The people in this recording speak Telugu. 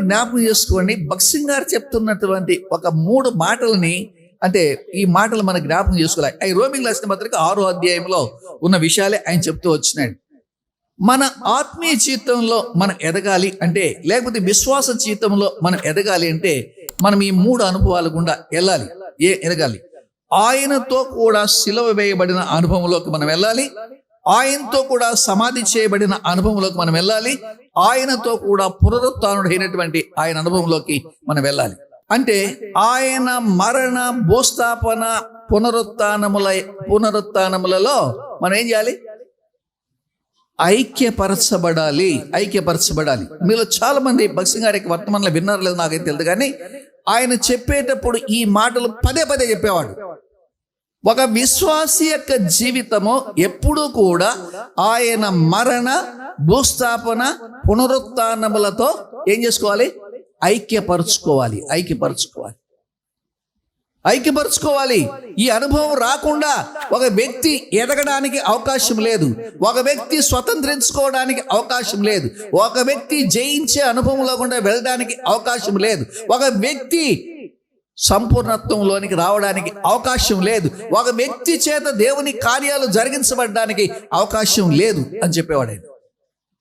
మనం జ్ఞాపకం చేసుకోండి. భక్సింగ్ గారు చెప్తున్నటువంటి ఒక మూడు మాటలని అంటే ఈ మాటలు మన జ్ఞాపకం చేసుకోవాలి. అవి రోమింగ్ రాసిన పత్రిక ఆరో అధ్యాయంలో ఉన్న విషయాలే ఆయన చెప్తూ వచ్చినాడు. మన ఆత్మీయ జీవితంలో మనం ఎదగాలి అంటే లేకపోతే విశ్వాస జీవితంలో మనం ఎదగాలి అంటే మనం ఈ మూడు అనుభవాల గుండా వెళ్ళాలి. ఏ ఎదగాలి? ఆయనతో కూడా సిలవ వేయబడిన అనుభవంలోకి మనం వెళ్ళాలి. ఆయనతో కూడా సమాధి చేయబడిన అనుభవంలోకి మనం వెళ్ళాలి. ఆయనతో కూడా పునరుత్డైనటువంటి ఆయన అనుభవంలోకి మనం వెళ్ళాలి. అంటే ఆయన మరణ భూస్థాపన పునరుత్నముల పునరుత్నములలో మనం ఏం చేయాలి? ఐక్యపరచబడాలి. ఐక్యపరచబడాలి. మీలో చాలా మంది భక్సింగ్ గారికి వర్తమానంలో విన్నారు లేదు నాకైతే తెలియదు కానీ ఆయన చెప్పేటప్పుడు ఈ మాటలు పదే పదే చెప్పేవాడు. ఒక విశ్వాసి యొక్క జీవితము ఎప్పుడూ కూడా ఆయన మరణ భూస్థాపన పునరుత్నములతో ఏం చేసుకోవాలి? ఐక్యపరుచుకోవాలి ఐక్యపరుచుకోవాలి. ఐక్యపరుచుకోవాలి. ఈ అనుభవం రాకుండా ఒక వ్యక్తి ఎదగడానికి అవకాశం లేదు. ఒక వ్యక్తి స్వతంత్రించుకోవడానికి అవకాశం లేదు. ఒక వ్యక్తి జయించే అనుభవంలో కూడా వెళ్ళడానికి అవకాశం లేదు. ఒక వ్యక్తి సంపూర్ణత్వంలోనికి రావడానికి అవకాశం లేదు. ఒక వ్యక్తి చేత దేవుని కార్యాలు జరిగించబడడానికి అవకాశం లేదు అని చెప్పేవాడు